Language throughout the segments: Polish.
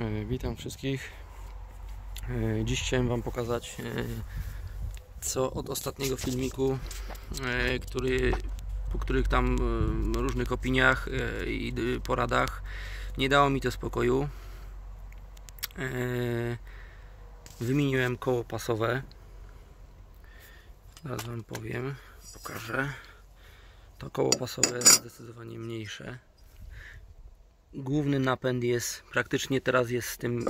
E, Witam wszystkich. E, Dziś chciałem Wam pokazać, e, co od ostatniego filmiku, który, po których tam różnych opiniach i poradach nie dało mi to spokoju. Wymieniłem koło pasowe. Zaraz Wam powiem, pokażę. To koło pasowe jest zdecydowanie mniejsze główny napęd jest praktycznie teraz jest z tym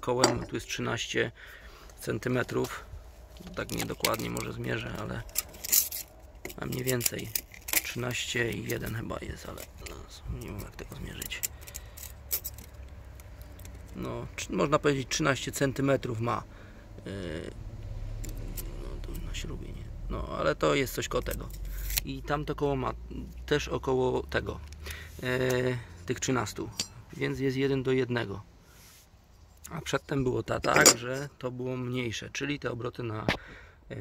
kołem tu jest 13 cm tak niedokładnie może zmierzę ale a mniej więcej 13 i 1 chyba jest ale no, nie wiem jak tego zmierzyć. No można powiedzieć 13 cm ma Yy, no tu na nie. No ale to jest coś koło tego. I tamto koło ma też około tego. Yy, tych 13, więc jest 1 do 1. A przedtem było ta, tak, że to było mniejsze, czyli te obroty na e,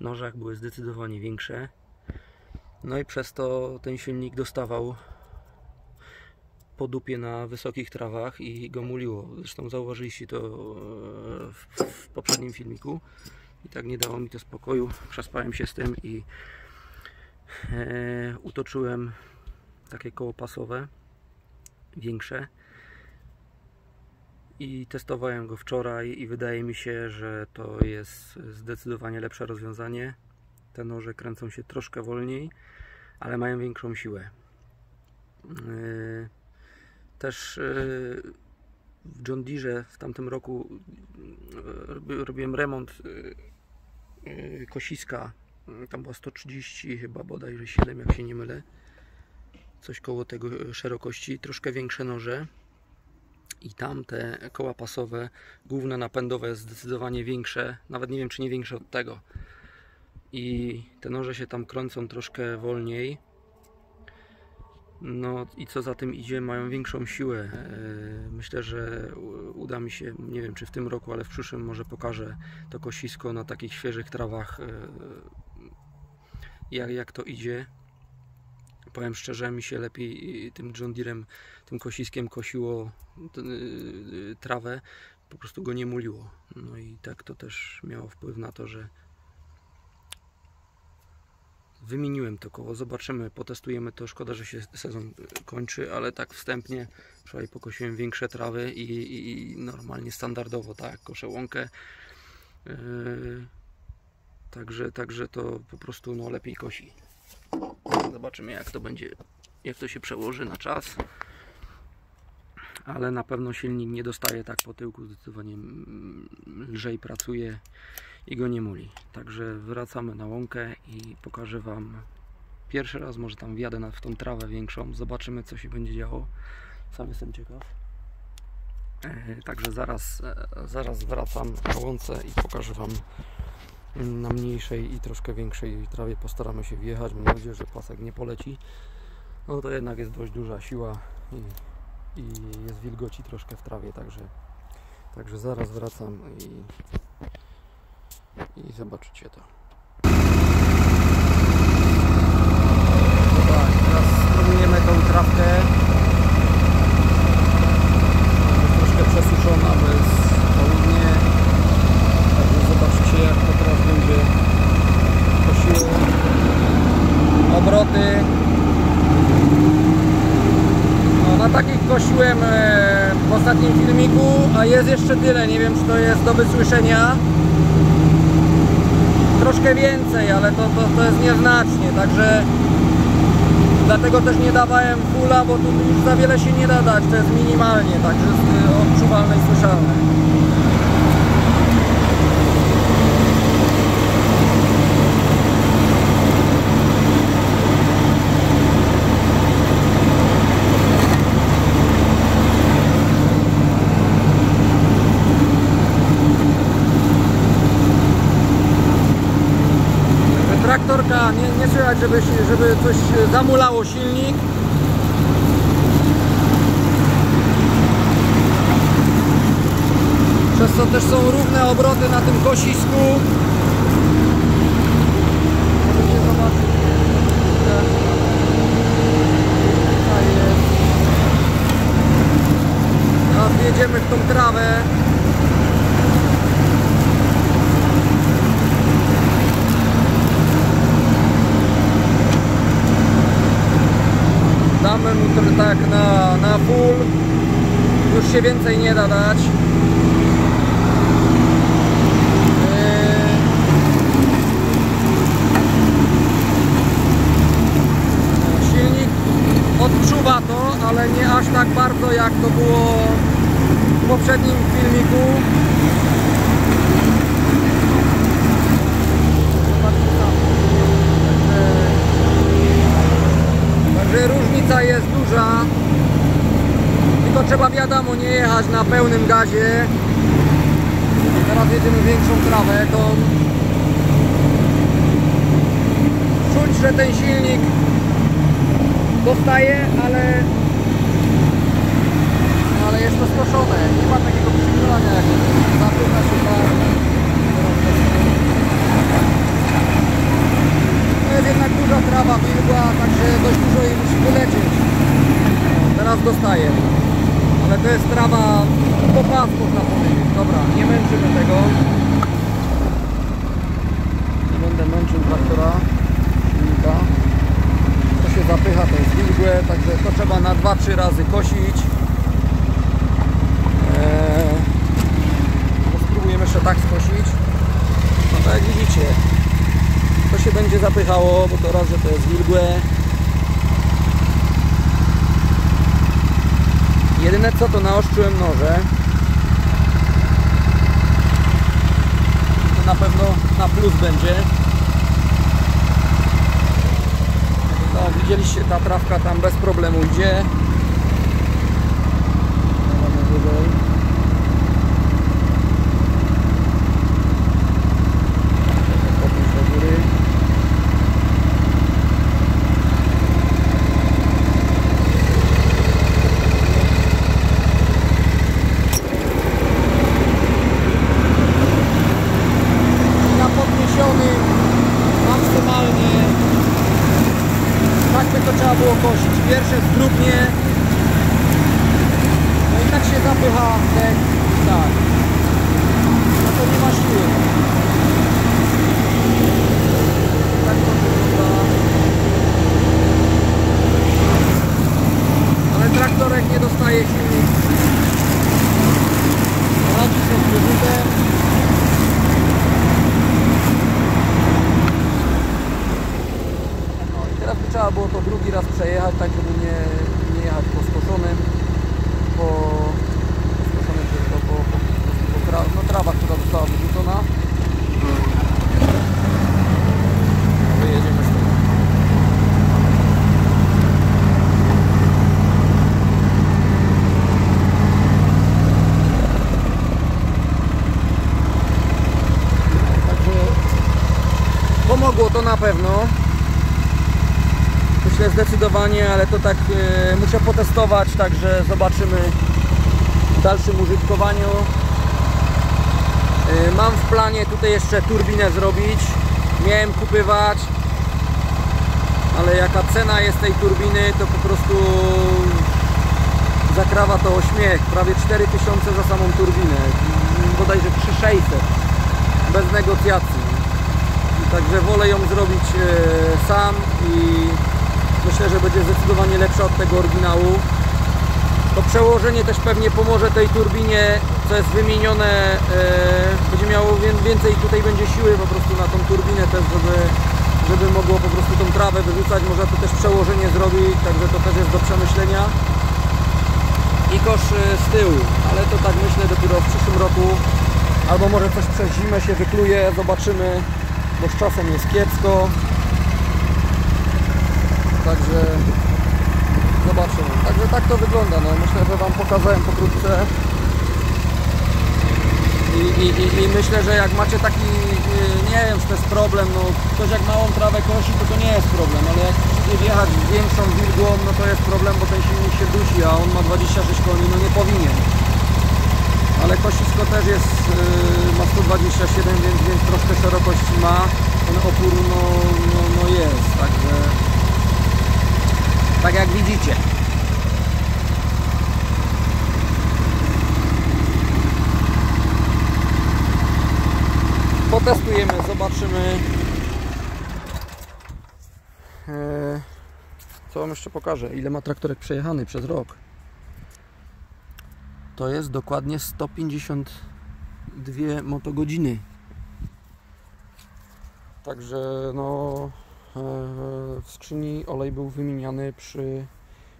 nożach były zdecydowanie większe. No i przez to ten silnik dostawał po dupie na wysokich trawach i go muliło. Zresztą zauważyliście to e, w, w poprzednim filmiku. I tak nie dało mi to spokoju. Przespałem się z tym i e, utoczyłem takie koło pasowe większe i testowałem go wczoraj i wydaje mi się, że to jest zdecydowanie lepsze rozwiązanie. Te noże kręcą się troszkę wolniej, ale mają większą siłę. Yy, Też yy, w John Deere w tamtym roku yy, robi- robiłem remont kosiska. Tam było 130 chyba bodajże 7 jak się nie mylę coś koło tego e, szerokości, troszkę większe noże i tam te koła pasowe, główne napędowe zdecydowanie większe, nawet nie wiem czy nie większe od tego i te noże się tam kręcą troszkę wolniej no i co za tym idzie, mają większą siłę. E, Myślę, że uda mi się, nie wiem czy w tym roku, ale w przyszłym może pokażę to kosisko na takich świeżych trawach, e, jak, jak to idzie. Powiem szczerze, mi się lepiej y, tym John Deerem, tym kosiskiem kosiło t- y, trawę, po prostu go nie muliło. No i tak to też miało wpływ na to, że wymieniłem to koło. Zobaczymy, potestujemy to. Szkoda, że się sezon y, kończy, ale tak wstępnie wczoraj pokosiłem większe trawy i, i, i normalnie standardowo, tak, koszę łąkę. Yy, także, także to po prostu no, lepiej kosi. Zobaczymy jak to będzie, jak to się przełoży na czas. Ale na pewno silnik nie dostaje tak po tyłku, zdecydowanie lżej pracuje i go nie muli. Także wracamy na łąkę i pokażę Wam pierwszy raz, może tam wjadę na, w tą trawę większą, zobaczymy co się będzie działo. Sam jestem ciekaw. E, Także zaraz, e, zaraz wracam na łące i pokażę Wam na mniejszej i troszkę większej trawie postaramy się wjechać. Mam nadzieję, że pasek nie poleci. No to jednak jest dość duża siła i, i jest wilgoci troszkę w trawie, także, także zaraz wracam i, i zobaczycie to. Tak, teraz spróbujemy tą trawkę. Troszkę przesuszona, bo jest południe. Także zobaczycie jak to teraz będzie kosiło obroty. No, na kosiłem e, w ostatnim filmiku, a jest jeszcze tyle. Nie wiem czy to jest do wysłyszenia. Troszkę więcej, ale to, to, to jest nieznacznie, także dlatego też nie dawałem fulla, bo tu już za wiele się nie da dać, to jest minimalnie, także jest odczuwalne i słyszalne. Traktorka nie, nie słychać, żeby, żeby coś zamulało silnik. Przez co też są równe obroty na tym kosisku. Możecie zobaczyć. w tą trawę. Tak na, na full. Już się więcej nie da dać. Yy. Silnik odczuwa to, ale nie aż tak bardzo jak to było w poprzednim filmiku. Także różnica jest duża. Tylko trzeba wiadomo nie jechać na pełnym gazie. Teraz jedziemy większą trawę, to czuć, że ten silnik dostaje, ale ale jest to skoszone. Nie ma takiego przykrywania jak zapycha się tak. To jest jednak duża trawa wilgła, także dość dużo jej wylecieć. Teraz dostaje. Ale to jest trawa po pas można powiedzieć. Dobra, nie męczymy tego. Nie będę męczył traktora, silnika. To się zapycha, to jest wilgłe, także to trzeba na 2-3 razy kosić. Eee, spróbujemy jeszcze tak skosić. No tak jak widzicie, to się będzie zapychało, bo to raz, że to jest wilgłe. Jedyne co to naostrzyłem noże. To na pewno na plus będzie. No widzieliście ta trawka tam bez problemu idzie. Trzeba było kosić. Pierwsze zdrubnie no i tak się zapycha ten tak no to nie ma siły. Tak ale traktorek nie dostaje silnik radzi się z wyrzutem No i teraz by trzeba było to drugi raz przejechać, tak żeby nie, nie jechać po skoszonym, po, po skoszonym, tylko po, po, po, po tra, no, trawa, która została wyrzucona. Wyjedziemy z tym. Także pomogło to na pewno. Myślę zdecydowanie, ale to tak e, muszę potestować, także zobaczymy w dalszym użytkowaniu. E, mam w planie tutaj jeszcze turbinę zrobić. Miałem kupywać, ale jaka cena jest tej turbiny, to po prostu zakrawa to o śmiech. Prawie 4000 za samą turbinę. Bodajże 3600 bez negocjacji. Także wolę ją zrobić e, sam i myślę, że będzie zdecydowanie lepsza od tego oryginału. To przełożenie też pewnie pomoże tej turbinie, co jest wymienione, e, będzie miało wię- więcej, tutaj będzie siły po prostu na tą turbinę też, żeby, żeby mogło po prostu tą trawę wyrzucać. Można to też przełożenie zrobić, także to też jest do przemyślenia. I kosz e, z tyłu, ale to tak myślę dopiero w przyszłym roku. Albo może coś przez zimę się wykluje, zobaczymy, bo z czasem jest kiepsko. Także zobaczymy. Także tak to wygląda. No, myślę, że Wam pokazałem pokrótce. I, i, i, I myślę, że jak macie taki, yy, nie wiem czy to jest problem, no ktoś jak małą trawę kosi, to to nie jest problem, ale jak chcecie wjechać większą wilgłą, no to jest problem, bo ten silnik się dusi, a on ma 26 koni, no nie powinien. Ale kosisko też jest, yy, ma 127, więc, więc troszkę szerokości ma. Ten opór no, no, no jest, także tak jak widzicie. Potestujemy, zobaczymy. E, co Wam jeszcze pokażę? Ile ma traktorek przejechany przez rok? To jest dokładnie 152 motogodziny. Także no e, w skrzyni olej był wymieniany przy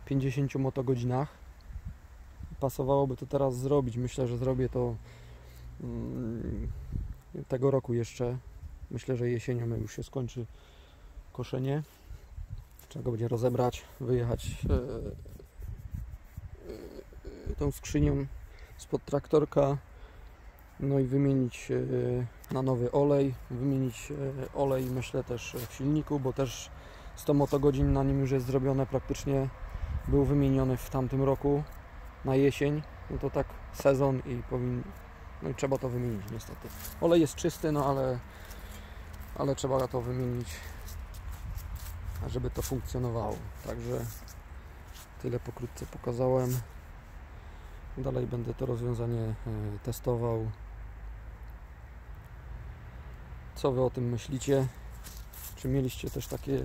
50 motogodzinach. Pasowałoby to teraz zrobić. Myślę, że zrobię to mm, tego roku jeszcze. Myślę, że jesienią już się skończy koszenie. Trzeba go będzie rozebrać, wyjechać e, e, tą skrzynią spod traktorka. No i wymienić e, na nowy olej, wymienić e, olej myślę też w silniku, bo też 100 motogodzin na nim już jest zrobione praktycznie był wymieniony w tamtym roku na jesień, no to tak sezon i powin... no i trzeba to wymienić niestety. Olej jest czysty, no ale ale trzeba to wymienić żeby to funkcjonowało. Także tyle pokrótce pokazałem. Dalej będę to rozwiązanie e, testował. Co Wy o tym myślicie? Czy mieliście też takie,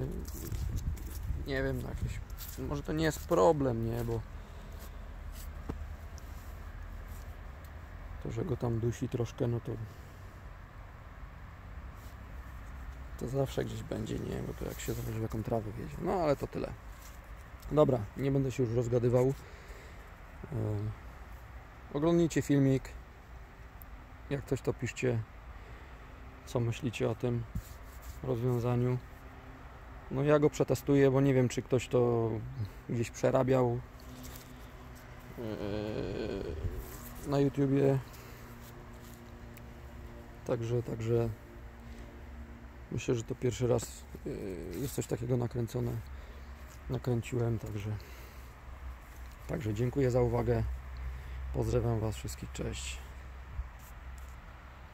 nie wiem, no jakieś, może to nie jest problem, nie, bo to, że go tam dusi troszkę, no to to zawsze gdzieś będzie, nie, bo to jak się zależy jaką trawę wiedzie. No ale to tyle. Dobra, nie będę się już rozgadywał. Yy, oglądnijcie filmik. Jak coś to piszcie, co myślicie o tym rozwiązaniu. No ja go przetestuję, bo nie wiem, czy ktoś to gdzieś przerabiał yy, na YouTubie. Także, także myślę, że to pierwszy raz yy, jest coś takiego nakręcone. Nakręciłem, także także dziękuję za uwagę. Pozdrawiam Was wszystkich, cześć.